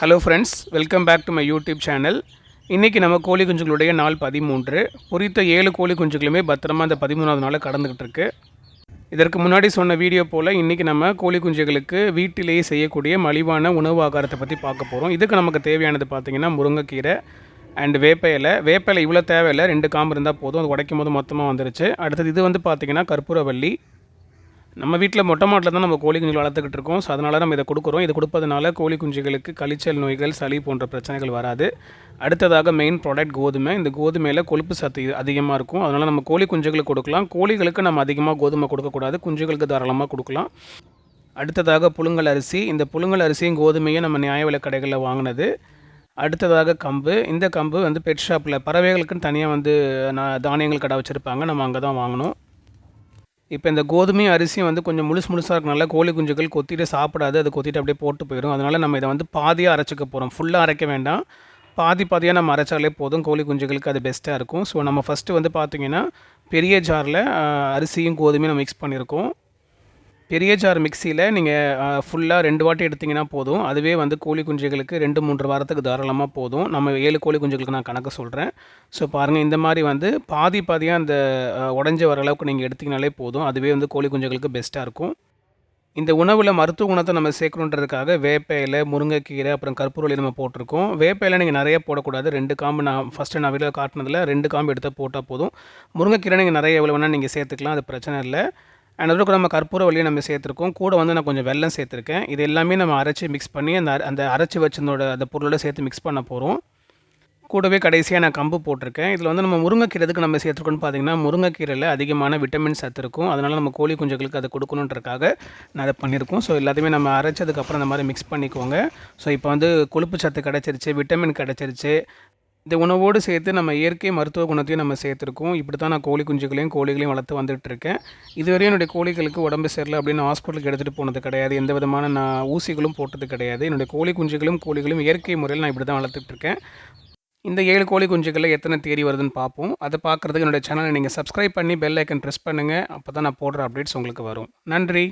Hello friends welcome back to my YouTube channel இன்றைக்கி நம்ம கோழி குஞ்சுகளுடைய நாள் பதிமூன்று. பொரித்த ஏழு கோழி குஞ்சுகளுமே பத்திரமா அந்த பதிமூணாவது நாளை கடந்துக்கிட்டு இருக்கு. இதற்கு முன்னாடி சொன்ன வீடியோ போல் இன்றைக்கி நம்ம கோழி குஞ்சுகளுக்கு வீட்டிலேயே செய்யக்கூடிய மலிவான உணவு ஆகாரத்தை பற்றி பார்க்க போகிறோம் இதுக்கு நமக்கு தேவையானது பார்த்திங்கன்னா முருங்கைக்கீரை அண்ட் வேப்ப இலை வேப்ப இலை இவ்வளோ தேவையில்லை ரெண்டு காம்பு இருந்தால் போதும். அது உடைக்கும் போது மொத்தமாக வந்துருச்சு. அடுத்தது இது வந்து பார்த்திங்கன்னா கற்பூரவள்ளி நம்ம வீட்டில் மொட்டை மாட்டில் தான் நம்ம கோழி குஞ்சுகள் வளர்த்துக்கிட்டு இருக்கோம். ஸோ அதனால் நம்ம இதை கொடுக்குறோம். இது கொடுப்பதனால கோழி குஞ்சுகளுக்கு கழிச்சல் நோய்கள் சளி போன்ற பிரச்சனைகள் வராது. அடுத்ததாக மெயின் ப்ராடக்ட் கோதுமை. இந்த கோதுமையில் கொழுப்பு சத்து அதிகமாக இருக்கும். அதனால் நம்ம கோழி குஞ்சுகளுக்கு கொடுக்கலாம். கோழிகளுக்கு நம்ம அதிகமாக கோதுமை கொடுக்கக்கூடாது. குஞ்சுகளுக்கு தாராளமாக கொடுக்கலாம். அடுத்ததாக புழுங்கல் அரிசி. இந்த புழுங்கல் அரிசியும் கோதுமையும் நம்ம நியாய விலை கடைகளில் வாங்கினது. அடுத்ததாக கம்பு. இந்த கம்பு வந்து பெட் ஷாப்பில் பறவைகளுக்குன்னு தனியாக வந்து நான் தானியங்கள் கடை வச்சுருப்பாங்க. நம்ம அங்கே தான் வாங்கணும். இப்போ இந்த கோதுமையும் அரிசியும் வந்து கொஞ்சம் முழுசு முழுசாக இருக்கனால கோழி குஞ்சுகள் கொத்திட்டு சாப்பிடாது. அது கொத்திட்டு அப்படியே போட்டு போயிடும் அதனால் நம்ம இதை வந்து பாதியாக அரைச்சிக்க போகிறோம் ஃபுல்லாக அரைக்க வேண்டாம். பாதி பாதியாக நம்ம அரைச்சாலே போதும். கோழி குஞ்சுகளுக்கு அது பெஸ்ட்டாக இருக்கும். ஸோ நம்ம ஃபஸ்ட்டு வந்து பார்த்திங்கன்னா பெரிய ஜாரில் அரிசியும் கோதுமையும் நம்ம மிக்ஸ் பண்ணியிருக்கோம் பெரிய ஜார் மிக்சியில் நீங்கள் ஃபுல்லாக ரெண்டு வாட்டி எடுத்திங்கன்னா போதும். அதுவே வந்து கோழி குஞ்சுகளுக்கு ரெண்டு மூன்று வாரத்துக்கு தாராளமாக போதும். நம்ம ஏழு கோழி குஞ்சுகளுக்கு நான் கணக்கு சொல்கிறேன் ஸோ பாருங்கள் இந்த மாதிரி வந்து பாதி பாதியாக அந்த உடஞ்சி வர அளவுக்கு நீங்கள் எடுத்திங்கனாலே போதும். அதுவே வந்து கோழி குஞ்சுகளுக்கு பெஸ்ட்டாக இருக்கும். இந்த உணவில் மருத்துவ குணத்தை நம்ம சேர்க்கணுன்றதுக்காக வேப்ப இலை முருங்கைக்கீரை அப்புறம் கற்பூரவள்ளி நம்ம போட்டிருக்கோம். வேப்ப இலை நீங்கள் நிறைய போடக்கூடாது. ரெண்டு காம்பு நான் ஃபஸ்ட்டு நான் வீடியோ காட்டினதில் ரெண்டு காம்பு எடுத்து போட்டால் போதும். முருங்கைக்கீரை நீங்கள் நிறைய எவ்வளோ வேணால் நீங்கள் சேர்த்துக்கலாம். அது பிரச்சனை இல்லை. அண்ட் அதோட நம்ம கற்பூர வழியை நம்ம சேர்த்துருக்கோம். கூட வந்து நான் கொஞ்சம் வெள்ளம் சேர்த்துருக்கேன். இது எல்லாமே நம்ம அரைச்சி மிக்ஸ் பண்ணி அந்த அந்த அரைச்சி வச்சதோட அந்த பொருளோட சேர்த்து மிக்ஸ் பண்ண போகிறோம் கூடவே கடைசியாக நான் கம்பு போட்டிருக்கேன். இதில் வந்து நம்ம முருங்கைக்கீரைக்கு நம்ம சேர்த்துருக்கோன்னு பார்த்தீங்கன்னா முருங்கைக்கீரையில் அதிகமான விட்டமின் சத்து இருக்கும் அதனால் நம்ம கோழி குஞ்சுகளுக்கு அதை கொடுக்கணுன்றக்காக நான் அதை பண்ணியிருக்கோம். ஸோ எல்லாத்தையுமே நம்ம அரைச்சதுக்கப்புறம் அந்த மாதிரி மிக்ஸ் பண்ணிக்கோங்க. ஸோ இப்போ வந்து கொழுப்பு சத்து கிடச்சிருச்சு விட்டமின் கிடச்சிருச்சு இந்த உணவோடு சேர்த்து நம்ம இயற்கை மருத்துவ குணத்தையும் நம்ம சேர்த்துருக்கோம். இப்படி தான் நான் கோழி குஞ்சுகளையும் கோழிகளையும் வளர்த்து வந்துட்டு இருக்கேன் இதுவரையும் என்னுடைய கோழிகளுக்கு உடம்பு சரியில்லை அப்படின்னு ஹாஸ்பிட்டலுக்கு எடுத்துகிட்டு போனது கிடையாது. எந்த விதமான நான் ஊசிகளும் போட்டது கிடையாது. என்னுடைய கோழி குஞ்சுகளும் கோழிகளும் இயற்கை முறையில் நான் இப்படி தான் வளர்த்துட்ருக்கேன். இந்த ஏழு கோழி குஞ்சுகளில் எத்தனை தேடி வருதுன்னு பார்ப்போம். அதை பார்க்குறதுக்கு என்னுடைய சேனலை நீங்கள் சப்ஸ்கிரைப் பண்ணி பெல் ஐக்கன் ப்ரெஸ் பண்ணுங்கள் அப்போ தான் நான் போடுற அப்டேட்ஸ் உங்களுக்கு வரும். நன்றி.